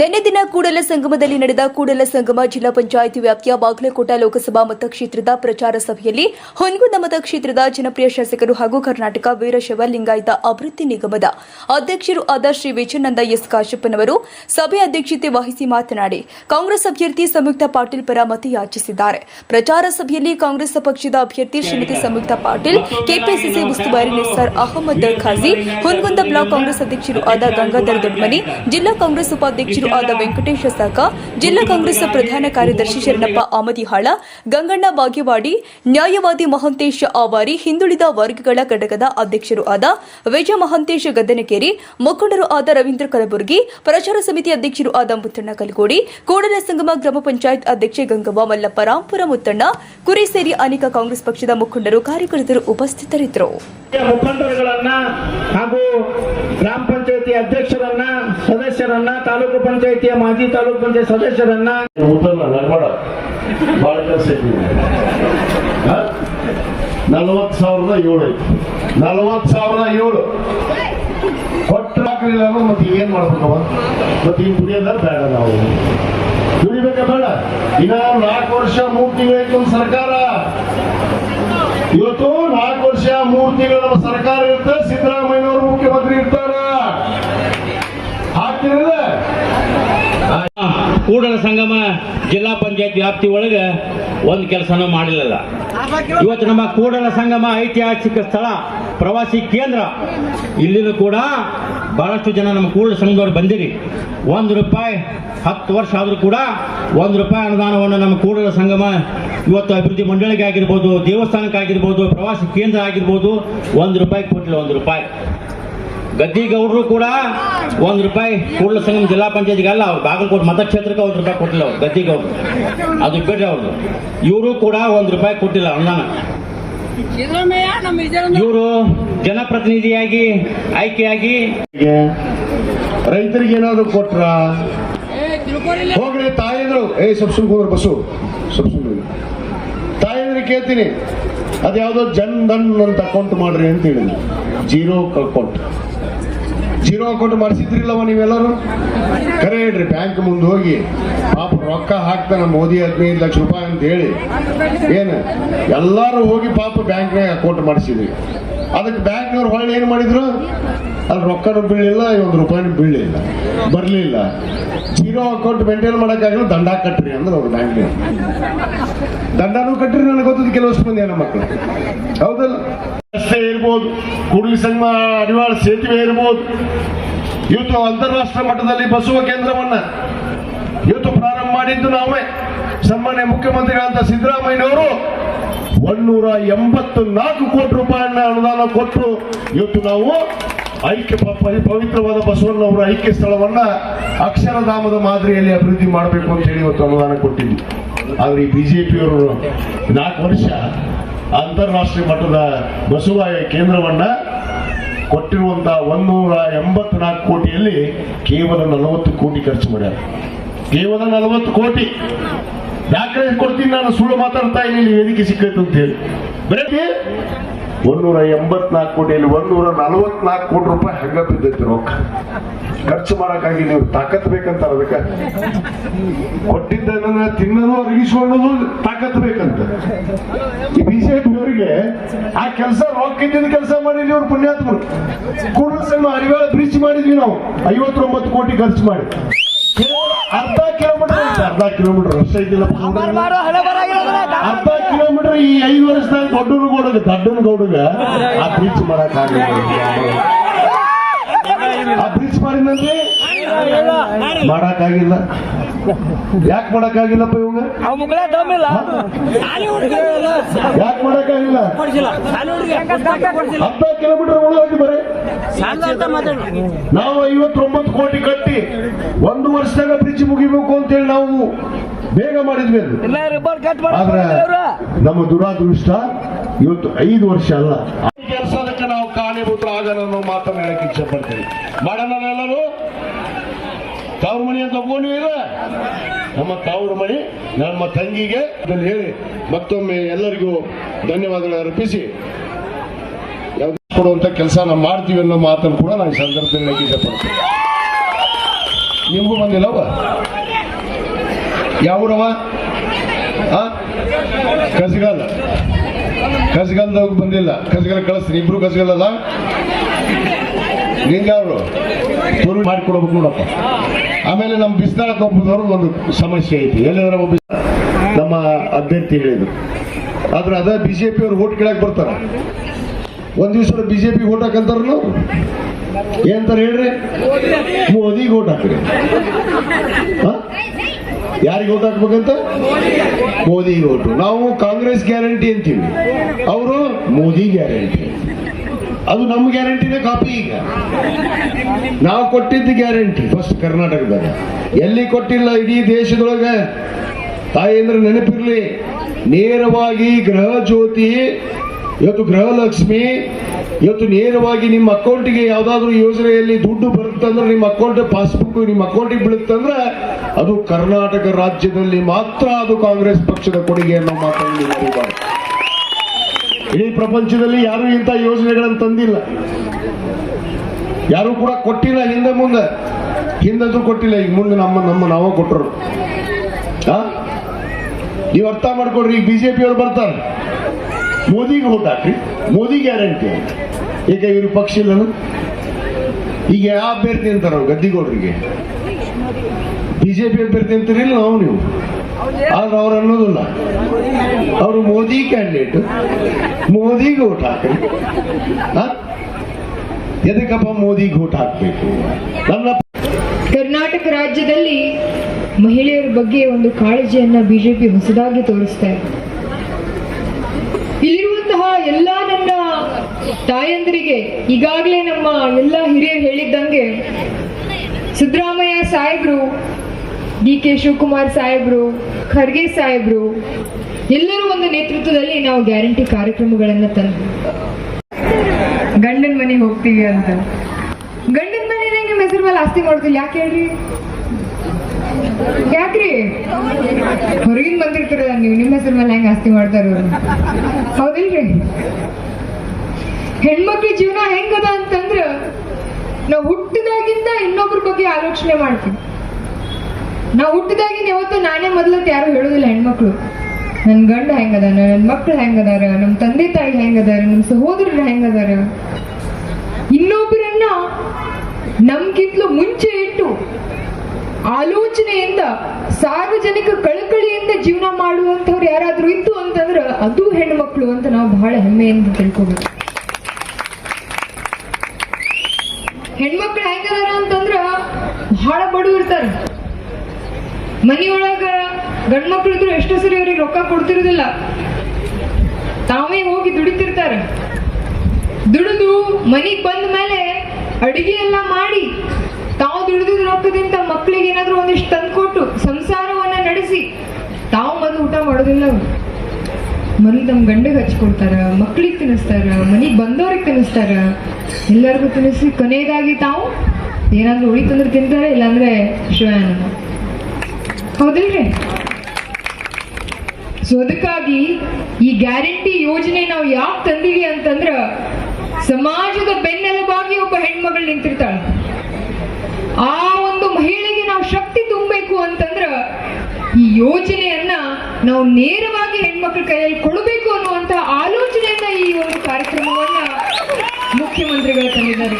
ನಿನ್ನೆ ದಿನ ಕೂಡಲ ಸಂಗಮದಲ್ಲಿ ನಡೆದ ಕೂಡಲ ಸಂಗಮ ಜಿಲ್ಲಾ ಪಂಚಾಯಿತಿ ವ್ಯಾಪ್ತಿಯ ಬಾಗಲಕೋಟ ಲೋಕಸಭಾ ಮತಕ್ಷೇತ್ರದ ಪ್ರಚಾರ ಸಭೆಯಲ್ಲಿ ಹೊನಗುಂದ ಮತಕ್ಷೇತ್ರದ ಜನಪ್ರಿಯ ಶಾಸಕರು ಹಾಗೂ ಕರ್ನಾಟಕ ವೀರಶವ ಲಿಂಗಾಯತ ಅಭಿವೃದ್ಧಿ ನಿಗಮದ ಅಧ್ಯಕ್ಷರು ಆದ ಶ್ರೀ ವಿಜಯನಂದ ಎಸ್ ಕಾಶಪ್ಪನವರು ಸಭೆ ಅಧ್ಯಕ್ಷತೆ ವಹಿಸಿ ಮಾತನಾಡಿ, ಕಾಂಗ್ರೆಸ್ ಅಭ್ಯರ್ಥಿ ಸಂಯುಕ್ತ ಪಾಟೀಲ್ ಪರ ಮತಯಾಚಿಸಿದ್ದಾರೆ ಪ್ರಚಾರ ಸಭೆಯಲ್ಲಿ ಕಾಂಗ್ರೆಸ್ ಪಕ್ಷದ ಅಭ್ಯರ್ಥಿ ಶ್ರೀಮತಿ ಸಂಯುಕ್ತ ಪಾಟೀಲ್, ಕೆಪಿಸಿಸಿ ಉಸ್ತುವಾರಿ ನಿಸ್ಸಾರ್ ಅಹಮದ್ ಖಾಜಿ, ಹೊನ್ಗುಂದ ಬ್ಲಾಕ್ ಕಾಂಗ್ರೆಸ್ ಅಧ್ಯಕ್ಷರು ಆದ ಗಂಗಾಧರ್ ದೊಡ್ಮನಿ, ಜಿಲ್ಲಾ ಕಾಂಗ್ರೆಸ್ ಉಪಾಧ್ಯಕ್ಷರು ಆದ ವೆಂಕಟೇಶ ಸಾಕ, ಜಿಲ್ಲಾ ಕಾಂಗ್ರೆಸ್ ಪ್ರಧಾನ ಕಾರ್ಯದರ್ಶಿ ಶರಣಪ್ಪ ಆಮದಿಹಾಳ, ಗಂಗಣ್ಣ ಬಾಗೇವಾಡಿ, ನ್ಯಾಯವಾದಿ ಮಹಂತೇಶ ಆವಾರಿ, ಹಿಂದುಳಿದ ವರ್ಗಗಳ ಘಟಕದ ಅಧ್ಯಕ್ಷರು ಆದ ವಿಜಯ ಮಹಂತೇಶ ಗದ್ದನಕೇರಿ, ಮುಖಂಡರು ಆದ ರವೀಂದ್ರ ಕಲಬುರ್ಗಿ, ಪ್ರಚಾರ ಸಮಿತಿ ಅಧ್ಯಕ್ಷರು ಆದ ಮುತ್ತಣ್ಣ ಕಲಗೋಡಿ, ಕೂಡಲ ಸಂಗಮ ಗ್ರಾಮ ಪಂಚಾಯತ್ ಅಧ್ಯಕ್ಷೆ ಗಂಗವ್ವ ಮಲ್ಲಪ್ಪ, ರಾಂಪುರ ಮುತ್ತಣ್ಣ ಕುರಿ ಸೇರಿ ಅನೇಕ ಕಾಂಗ್ರೆಸ್ ಪಕ್ಷದ ಮುಖಂಡರು, ಕಾರ್ಯಕರ್ತರು ಉಪಸ್ಥಿತರಿದ್ದರು. ಮುಖಂಡರುಗಳನ್ನ ಹಾಗೂ ಗ್ರಾಮ ಪಂಚಾಯತಿ ಅಧ್ಯಕ್ಷರನ್ನ, ಸದಸ್ಯರನ್ನ, ತಾಲೂಕು ಪಂಚಾಯತಿಯ ಮಾಜಿ ತಾಲೂಕು ಪಂಚಾಯತ್ ಸದಸ್ಯರನ್ನ ಭಾಳ ಕೆಲಸ ನಲವತ್ತು ಸಾವಿರದ ಏಳು ನಲವತ್ತು ಸಾವಿರದ ಏಳು. ಕೊಟ್ಟರೆ ಹಾಕಲಿಲ್ಲ ಅಂದ್ರೆ ಮತ್ತೆ ಏನ್ ಮಾಡ್ಬೇಕವ ಮತ್ತೆ ಈಗ ದುಡಿಯೋದ ಬೇಡ ನಾವು. ದುಡಿಬೇಕ ಬೇಡ? ಇನ್ನ ನಾಲ್ಕು ವರ್ಷ ಮೂರು ತಿಂಗಳೈತಿ ನಮ್ಮ ಸರ್ಕಾರ. ಇವತ್ತು ನಾಲ್ಕು ವರ್ಷ ಮೂರು ತಿಂಗಳು ಸರ್ಕಾರ ಇರುತ್ತೆ. ಸಿದ್ದರಾಮಯ್ಯನವರು ಕೂಡಲ ಸಂಗಮ ಜಿಲ್ಲಾ ಪಂಚಾಯತ್ ವ್ಯಾಪ್ತಿ ಒಳಗೆ ಒಂದು ಕೆಲಸನೂ ಮಾಡಲಿಲ್ಲ ಇವತ್ತು ನಮ್ಮ ಕೂಡಲ ಸಂಗಮ ಐತಿಹಾಸಿಕ ಸ್ಥಳ, ಪ್ರವಾಸಿ ಕೇಂದ್ರ. ಇಲ್ಲಿನೂ ಕೂಡ ಬಹಳಷ್ಟು ಜನ ನಮ್ಮ ಕೂಡಲ ಸಂಘದವ್ರು ಬಂದಿರಿ. ಒಂದು ರೂಪಾಯಿ ಹತ್ತು ವರ್ಷ ಆದರೂ ಕೂಡ ಒಂದು ರೂಪಾಯಿ ಅನುದಾನವನ್ನು ನಮ್ಮ ಕೂಡಲ ಸಂಗಮ ಇವತ್ತು ಅಭಿವೃದ್ಧಿ ಮಂಡಳಿಗೆ ಆಗಿರ್ಬೋದು ದೇವಸ್ಥಾನಕ್ಕಾಗಿರ್ಬೋದು ಪ್ರವಾಸಿ ಕೇಂದ್ರ ಆಗಿರ್ಬೋದು, ಒಂದು ರೂಪಾಯಿ ಕೊಟ್ಟಿಲ್ಲ ಒಂದು ರೂಪಾಯಿ. ಗದ್ದಿಗೌಡರು ಕೂಡ ಒಂದ್ ರೂಪಾಯಿ ಕೂಡಲ ಸಂಗಮ ಜಿಲ್ಲಾ ಪಂಚಾಯತ್ಗೆ ಅಲ್ಲ ಅವ್ರು ಬಾಗಲಕೋಟೆ ಮತಕ್ಷೇತ್ರಕ್ಕೆ ಒಂದ್ ರೂಪಾಯಿ ಕೊಟ್ಟಿಲ್ಲ ಅವ್ರು, ಗದ್ದಿಗೌಡರು. ಅದು ಬಿಡ್ರಿ ಅವ್ರದ್ದು ಇವರು ಕೂಡ ಒಂದ್ ರೂಪಾಯಿ ಕೊಟ್ಟಿಲ್ಲ ಅನುದಾನ ಇವರು ಜನಪ್ರತಿನಿಧಿಯಾಗಿ, ಆಯ್ಕೆಯಾಗಿ ರೈತರಿಗೆ ಏನಾದ್ರು ಕೊಟ್ರ? ಹೋಗ್ರಿ, ತಾಯಿದ್ರು. ಏ ಸಬ್ಸುಲ್ ಹೋಗ್ರಿ ಬಸ್ಸು. ಸಬ್ಸುಲ್ ತಾಯಿದ್ರೆ ಕೇಳ್ತೀನಿ. ಅದ್ಯಾವುದೋ ಜನ್ ಧನ್ ಅಂತ ಅಕೌಂಟ್ ಮಾಡ್ರಿ ಅಂತ ಹೇಳಿದ್ರು. ಜೀರೋ ಅಕೌಂಟ್ ಜೀರೋ ಅಕೌಂಟ್ ಮಾಡಿಸಿದ್ರಿಲ್ಲವ ನೀವೆಲ್ಲರೂ? ಕರೆ ಹೇಳ್ರಿ, ಬ್ಯಾಂಕ್ ಮುಂದೆ ಹೋಗಿ ಪಾಪ ರೊಕ್ಕ ಹಾಕ್ತಾನೆ ಮೋದಿ ಹದಿನೈದು ಲಕ್ಷ ರೂಪಾಯಿ ಅಂತ ಹೇಳಿ ಏನು? ಎಲ್ಲರೂ ಹೋಗಿ ಪಾಪ ಬ್ಯಾಂಕ್ನಾಗ ಅಕೌಂಟ್ ಮಾಡಿಸಿದ್ವಿ. ಅದಕ್ಕೆ ಬ್ಯಾಂಕ್ನವ್ರು ಹೊಳ್ಳಿ ಏನು ಮಾಡಿದ್ರು? ಅಲ್ಲಿ ರೊಕ್ಕನೂ ಬೀಳಿಲ್ಲ ಒಂದು ರೂಪಾಯಿನೂ ಬೀಳಿಲ್ಲ, ಬರಲಿಲ್ಲ. ಜೀರೋ ಅಕೌಂಟ್ ಮೇಂಟೈನ್ ಮಾಡೋಕ್ಕಾಗಲ್ಲ, ದಂಡ ಕಟ್ಟ್ರಿ ಅಂದ್ರೆ ಅವ್ರು ಬ್ಯಾಂಕ್ನಾಗ ದಂಡನೂ ಕಟ್ಟ್ರಿ ನನಗೆ ಗೊತ್ತದ ಕೆಲವಷ್ಟು ಮಂದಿ ನಮ್ಮ ಮಕ್ಕಳು ಹೌದಲ್ಲ? ರಸ್ತೆ ಇರ್ಬೋದು, ಕೂಡಲಿ ಸಂಗಮ, ಅಡಿವಾಳ ಸೇತುವೆ ಇರ್ಬೋದು. ಇವತ್ತು ಅಂತಾರಾಷ್ಟ್ರೀಯ ಮಟ್ಟದಲ್ಲಿ ಬಸವ ಕೇಂದ್ರವನ್ನ ಇವತ್ತು ಪ್ರಾರಂಭ ಮಾಡಿದ್ದು ನಾವೇ. ಸನ್ಮಾನ್ಯ ಮುಖ್ಯಮಂತ್ರಿಗಳಂತ ಸಿದ್ದರಾಮಯ್ಯನವರು ಒಂದೂರ ಎಂಬತ್ತು ನಾಲ್ಕು ಕೋಟಿ ರೂಪಾಯಿಯನ್ನ ಅನುದಾನ ಕೊಟ್ಟು ಇವತ್ತು ನಾವು ಐಕ್ಯ ಪವಿತ್ರವಾದ ಬಸವಣ್ಣವರ ಐಕ್ಯ ಸ್ಥಳವನ್ನ ಅಕ್ಷರಧಾಮದ ಮಾದರಿಯಲ್ಲಿ ಅಭಿವೃದ್ಧಿ ಮಾಡಬೇಕು ಅಂತ ಹೇಳಿ ಇವತ್ತು ಅನುದಾನ ಕೊಟ್ಟಿದ್ವಿ. ಆದ್ರೆ ಈ ಬಿಜೆಪಿಯವರು ನಾಲ್ಕು ವರ್ಷ ಅಂತಾರಾಷ್ಟ್ರೀಯ ಮಟ್ಟದ ಬಸವ ಕೇಂದ್ರವನ್ನ ಕೊಟ್ಟಿರುವಂತಹ ಒಂದೂರ ಎಂಬತ್ನಾಲ್ಕು ಕೋಟಿಯಲ್ಲಿ ಕೇವಲ ನಲವತ್ತು ಕೋಟಿ ಖರ್ಚು ಮಾಡ್ಯಾರ. ಕೇವಲ ನಲವತ್ತು ಕೋಟಿ. ದಾಖಲೆ ಕೊಡ್ತೀನಿ ನಾನು? ಸುಳ್ಳು ಮಾತಾಡ್ತಾ ಇದ್ದೀನಿ ವೇದಿಕೆ ಸಿಕ್ಕೈತೆ ಅಂತ ಹೇಳಿ. ಬರೀ ಒಂದೂರ ಎಂಬತ್ನಾಲ್ಕು ಕೋಟಿಯಲ್ಲಿ ಒಂದೂರ ನಲವತ್ನಾಲ್ಕು ಕೋಟಿ ರೂಪಾಯಿ ಹಂಗ ಬಿದ್ದೈತಿ ರೊಕ್ಕ. ಖರ್ಚು ಮಾಡಕ್ಕಾಗಿ ನೀವು ತಾಕತ್ ಬೇಕಂತ ಅದಕ್ಕೆ? ಕೊಟ್ಟಿದ್ದನ್ನ ತಿನ್ನೋದು, ಅರಗಿಸ್ಕೊಳ್ಳೋದು ತಾಕತ್ ಬೇಕಂತ. ಈ ಬಿಜೆಪಿ ಅವರಿಗೆ ಆ ಕೆಲಸ ರೊಕ್ಕ ಇದ್ದಿದ್ದ ಕೆಲಸ ಮಾಡಿದ್ವಿ ಅವ್ರು ಪುಣ್ಯಾತ್ಮರು. ಕೂಡ ಅರಿವಾಳ ಬ್ರಿಡ್ಜ್ ಮಾಡಿದ್ವಿ ನಾವು. ಐವತ್ತೊಂಬತ್ತು ಕೋಟಿ ಖರ್ಚು ಮಾಡಿ. ಅರ್ಧ ಕಿಲೋಮೀಟರ್ ಅರ್ಧ ಕಿಲೋಮೀಟರ್. ಅಷ್ಟೇ ಇದ್ದಿಲ್ಲ ಅರ್ಧ ಕಿಲೋಮೀಟರ್ ಈ ಐದು ವರ್ಷದಾಗ ದೊಡ್ಡನ ಗೌಡಗ ದೊಡ್ಡನ ಗೌಡಗ. ಆ ಬ್ರಿಡ್ಜ್ ಮಾಡಕ್ ಬ್ರಿಡ್ಜ್ ಮಾಡಿದ್ನಂದ್ರೆ ಮಾಡಕ್ಕಾಗಿಲ್ಲ. ಯಾಕೆ ಮಾಡಕ್ಕಾಗಿಲ್ಲಪ್ಪ ಇವಾಗ? ಯಾಕೆ ಮಾಡಕ್ಕಾಗಿಲ್ಲ? ಹತ್ತ ಕಿಲೋಮೀಟರ್ ಒಳಗಾಗಿ ಬರೀ. ನಾವು ಐವತ್ತೊಂಬತ್ತು ಕೋಟಿ ಕಟ್ಟಿ ಒಂದು ವರ್ಷದಾಗ ಬ್ರಿಡ್ಜ್ ಮುಗಿಬೇಕು ಅಂತೇಳಿ ನಾವು ಬೇಗ ಮಾಡಿದ್ವಿ ಅದು. ಇಲ್ಲ ರಿಬ್ಬರ್ ಕಟ್ ಆದ್ರೆ ನಮ್ಮ ದುರಾದೃಷ್ಟ ಇವತ್ತು ಐದು ವರ್ಷ ಅಲ್ಲ. ಕೆಲಸದಕ್ಕೆ ನಾವು ಕಾರಣೀಭೂತ ಆಗಲ್ಲ ಅನ್ನೋ ಮಾತನ್ನ ಹೇಳಕ್ ಇಚ್ಛೆ ಪಡ್ತೀನಿ ಮಾಡೋಣರೆಲ್ಲರೂ ತವರು ಮನೆ ಅಂತ ಒಪ್ಕೊಂಡಿಲ್ಲ ನಮ್ಮ ತವರು ಮಣಿ ನಮ್ಮ ತಂಗಿಗೆ ಅದನ್ನು ಹೇಳಿ ಮತ್ತೊಮ್ಮೆ ಎಲ್ಲರಿಗೂ ಧನ್ಯವಾದಗಳು ಅರ್ಪಿಸಿ. ಕೊಡುವಂತ ಕೆಲಸ ನಾವು ಮಾಡ್ತೀವಿ ಅನ್ನೋ ಮಾತನ್ನು ಕೂಡ ನಾನು ಸಂದರ್ಭದಲ್ಲಿ ಇಷ್ಟಪಡ್ತೀನಿ ನಿಮಗೂ ಬಂದಿಲ್ಲವ ಯಾವೂರವ ಕಸಗಾಲ. ಕಸಗಾಲದವ್ರು ಬಂದಿಲ್ಲ. ಕಸಗಲ್ ಕಳಿಸ್ತೀನಿ. ಇಬ್ರು ಕಸಗಲ್ಲ ನಿಂಗೆ ಪೂರ್ವ ಮಾಡಿಕೊಡ್ಬೇಕು ನೋಡಪ್ಪ. ಆಮೇಲೆ ನಮ್ಮ ಬಿಸ್ತಾರ ಕೊಪ್ಪದವ್ರದ್ದು ಒಂದು ಸಮಸ್ಯೆ ಐತಿ. ಎಲ್ಲಿದ್ರೆ ಒಬ್ಬ ನಮ್ಮ ಅಭ್ಯರ್ಥಿ ಹೇಳಿದ್ರು. ಆದ್ರೆ ಅದ ಬಿಜೆಪಿ ಅವ್ರು ಓಟ್ ಕೇಳಕ್ ಬರ್ತಾರ. ಒಂದ್ ದಿವಸ ಬಿಜೆಪಿ ಓಟ್ ಹಾಕಂತಾರ ಏನಂತಾರೆ ಹೇಳ್ರಿ? ಮೋದಿಗೆ ಓಟ್ ಹಾಕ್ರಿ. ಯಾರಿಗೆ ಓಟ್ ಹಾಕ್ಬೇಕಂತ ಮೋದಿಗೆ ಓಟು. ನಾವು ಕಾಂಗ್ರೆಸ್ ಗ್ಯಾರಂಟಿ ಅಂತೀವಿ. ಅವರು ಮೋದಿ ಗ್ಯಾರಂಟಿ. ಅದು ನಮ್ಮ ಗ್ಯಾರಂಟಿನ ಕಾಪಿ ಈಗ. ನಾವು ಕೊಟ್ಟಿದ್ದು ಗ್ಯಾರಂಟಿ ಫಸ್ಟ್ ಕರ್ನಾಟಕದಾಗ. ಎಲ್ಲಿ ಕೊಟ್ಟಿಲ್ಲ ಇಡೀ ದೇಶದೊಳಗೆ? ತಾಯಂದ್ರೆ ನೆನಪಿರ್ಲಿ. ನೇರವಾಗಿ ಗೃಹ ಜ್ಯೋತಿ ಇವತ್ತು ಗೃಹಲಕ್ಷ್ಮಿ, ಇವತ್ತು ನೇರವಾಗಿ ನಿಮ್ಮ ಅಕೌಂಟಿಗೆ ಯಾವ್ದಾದ್ರು ಯೋಜನೆಯಲ್ಲಿ ದುಡ್ಡು ಬರುತ್ತಂದ್ರೆ ನಿಮ್ಮ ಅಕೌಂಟ್ ಪಾಸ್ಬುಕ್, ನಿಮ್ಮ ಅಕೌಂಟಿಗೆ ಬೀಳುತ್ತಂದ್ರೆ ಅದು ಕರ್ನಾಟಕ ರಾಜ್ಯದಲ್ಲಿ ಮಾತ್ರ ಅದು ಕಾಂಗ್ರೆಸ್ ಪಕ್ಷದ ಕೊಡುಗೆ ಅನ್ನೋ ಮಾತನ್ನು ಇಡೀ ಪ್ರಪಂಚದಲ್ಲಿ ಯಾರು ಇಂಥ ಯೋಜನೆಗಳನ್ನು ತಂದಿಲ್ಲ. ಯಾರು ಕೂಡ ಕೊಟ್ಟಿಲ್ಲ ಹಿಂದೆ ಮುಂದೆ. ಹಿಂದಂತೂ ಕೊಟ್ಟಿಲ್ಲ, ಈಗ ಮುಂದೆ ನಮ್ಮ ನಮ್ಮ ನಾವ ಕೊಟ್ಟರು. ನೀವು ಅರ್ಥ ಮಾಡ್ಕೊಡ್ರಿ ಈಗ ಬಿಜೆಪಿಯವರು ಬರ್ತಾರೆ. ಮೋದಿಗೆ ಓಟ್ ಹಾಕ್ರಿ ಮೋದಿ ಗ್ಯಾರಂಟಿ ಈಗ ಇವರು ಪಕ್ಷ ಇಲ್ಲನು? ಈಗ ಯಾವ ಅಭ್ಯರ್ಥಿ ಅಂತಾರ ಗದ್ದಿಗೌಡರಿಗೆ. ಬಿಜೆಪಿ ಅಭ್ಯರ್ಥಿ ಅಂತೀರಿಲ್ಲ ನಾವು ನೀವು? ಆದ್ರೆ ಅವ್ರು ಅನ್ನೋದಿಲ್ಲ. ಅವರು ಮೋದಿ ಕ್ಯಾಂಡಿಡೇಟ್ ಮೋದಿಗೆ ಓಟ್ ಹಾಕ್ರಿ? ಎದಕ್ಕಪ್ಪ ಮೋದಿಗೆ ಓಟ್ ಹಾಕ್ಬೇಕು? ನನ್ನ ಕರ್ನಾಟಕ ರಾಜ್ಯದಲ್ಲಿ ಮಹಿಳೆಯರ ಬಗ್ಗೆ ಒಂದು ಕಾಳಜಿಯನ್ನ ಬಿಜೆಪಿ ಹೊಸದಾಗಿ ತೋರಿಸ್ತಾ ಇದೆ. ಇಲ್ಲಿರುವಂತಹ ಎಲ್ಲ ನನ್ನ ತಾಯಂದರಿಗೆ ಈಗಾಗಲೇ ನಮ್ಮ ಎಲ್ಲ ಹಿರಿಯರು ಹೇಳಿದ್ದಂಗೆ ಸಿದ್ದರಾಮಯ್ಯ ಸಾಹೇಬ್ರು, ಡಿ ಕೆ ಶಿವಕುಮಾರ್ ಸಾಹೇಬ್ರು, ಖರ್ಗೆ ಸಾಹೇಬ್ರು, ಎಲ್ಲರೂ ಒಂದು ನೇತೃತ್ವದಲ್ಲಿ ನಾವು ಗ್ಯಾರಂಟಿ ಕಾರ್ಯಕ್ರಮಗಳನ್ನ ತಂದು. ಗಂಡನ ಮನೆಗೆ ಹೋಗ್ತೀವಿ ಅಂತ. ಗಂಡನ ಮನೆನೇ ನಿಮ್ಮ ಹೆಸರು ಮೇಲೆ ಆಸ್ತಿ ಮಾಡ್ತಿಲ್ಲ ಯಾಕೆ ಹೇಳ್ರಿ? ಹೊರಗಿನ ಬಂದಿರ್ತೀರ? ನೀವು ನಿಮ್ಮ ಹೆಸರು ಮೇಲೆ ಹೆಂಗ್ ಆಸ್ತಿ ಮಾಡ್ತಾರ? ಹೌದಿಲ್ರಿ? ಹೆಣ್ಮಕ್ಳ ಜೀವನ ಹೆಂಗದ ಅಂತಂದ್ರ ನಾವು ಹುಟ್ಟಿದಾಗಿಂದ ಇನ್ನೊಬ್ರ ಬಗ್ಗೆ ಆಲೋಚನೆ ಮಾಡ್ತೀವಿ. ನಾವು ಹುಟ್ಟಿದಾಗಿಂದ ಯಾವತ್ತು ನಾನೇ ಮೊದಲಂತ ಯಾರು ಹೇಳೋದಿಲ್ಲ ಹೆಣ್ಮಕ್ಳು. ನನ್ನ ಗಂಡ ಹೆಂಗದ ನನ್ನ ಮಕ್ಳು ಹೆಂಗದಾರ? ನಮ್ಮ ತಂದೆ ತಾಯಿ ಹೆಂಗದಾರ? ನಮ್ಮ ಸಹೋದರರು ಹೆಂಗದಾರ? ಇನ್ನೊಬ್ಬರನ್ನ ನಮ್ಗಿಂತಲೂ ಮುಂಚೆ ಇಟ್ಟು ಆಲೋಚನೆಯಿಂದ, ಸಾರ್ವಜನಿಕ ಕಳಕಳಿಯಿಂದ ಜೀವನ ಮಾಡುವಂತವ್ರು ಯಾರಾದ್ರೂ ಇತ್ತು ಅಂತಂದ್ರೆ ಅದು ಹೆಣ್ಮಕ್ಳು ಅಂತ ನಾವು ಬಹಳ ಹೆಮ್ಮೆಯಿಂದ ತಿಳ್ಕೊಬೇಕು. ಹೆಣ್ಮಕ್ಳು ಹೆಂಗದಾರ ಅಂತಂದ್ರ ಬಹಳ ಬಡವ್ರು ಇರ್ತಾರ. ಮನೆಯೊಳಗ ಗಂಡ್ಮಕ್ಳು ಇದ್ರು ಎಷ್ಟೋ ಸರಿ ಅವ್ರಿಗೆ ರೊಕ್ಕ ಕೊಡ್ತಿರೋದಿಲ್ಲ. ತಾವೇ ಹೋಗಿ ದುಡಿತಿರ್ತಾರೆ. ದುಡಿದು ಮನೆಗೆ ಬಂದ ಮೇಲೆ ಅಡಿಗೆ ಎಲ್ಲ ಮಾಡಿ ದುಡಿದ ಮಕ್ಕಳಿಗೆ ಏನಾದ್ರೂ ಒಂದಿಷ್ಟು ತಂದ್ಕೊಟ್ಟು ಸಂಸಾರವನ್ನ ನಡೆಸಿ, ತಾವು ಮೊದಲು ಊಟ ಮಾಡೋದಿಲ್ಲ ಮೊದಲು ನಮ್ಮ ಗಂಡಗೆ ಹಚ್ಕೊಡ್ತಾರ, ಮಕ್ಳಿಗೆ ತಿನ್ನಿಸ್ತಾರ, ಮನಿಗ್ ಬಂದವ್ರಿಗೆ ತಿನ್ನಿಸ್ತಾರ. ಎಲ್ಲರಿಗೂ ತಿನ್ನಿಸಿ ಕೊನೆಯದಾಗಿ ತಾವು ಏನಾದ್ರೂ ಉಳಿತಂದ್ರೆ ತಿಂತಾರೆ, ಇಲ್ಲಾಂದ್ರೆ ಶಿವಯಾನ ಹೌದಿಲ್ರಿ? ಸೊ ಅದಕ್ಕಾಗಿ ಈ ಗ್ಯಾರಂಟಿ ಯೋಜನೆ ನಾವು ಯಾಕೆ ತಂದಿವಿ ಅಂತಂದ್ರ, ಸಮಾಜದ ಬೆನ್ನೆಲುಬಾಗಿ ಒಬ್ಬ ಹೆಣ್ಮಗಳು ನಿಂತಿರ್ತಾಳೆ. ಆ ಒಂದು ಮಹಿಳೆಗೆ ನಾವು ಶಕ್ತಿ ತುಂಬಬೇಕು ಅಂತಂದ್ರ ಈ ಯೋಜನೆಯನ್ನ ನಾವು ನೇರವಾಗಿ ಹೆಣ್ಮಕ್ಳ ಕೈಯಲ್ಲಿ ಕೊಡಬೇಕು ಅನ್ನುವಂತ ಆಲೋಚನೆಯನ್ನ ಈ ಒಂದು ಕಾರ್ಯಕ್ರಮವನ್ನ ಮುಖ್ಯಮಂತ್ರಿಗಳು ತಂದಿದ್ದಾರೆ.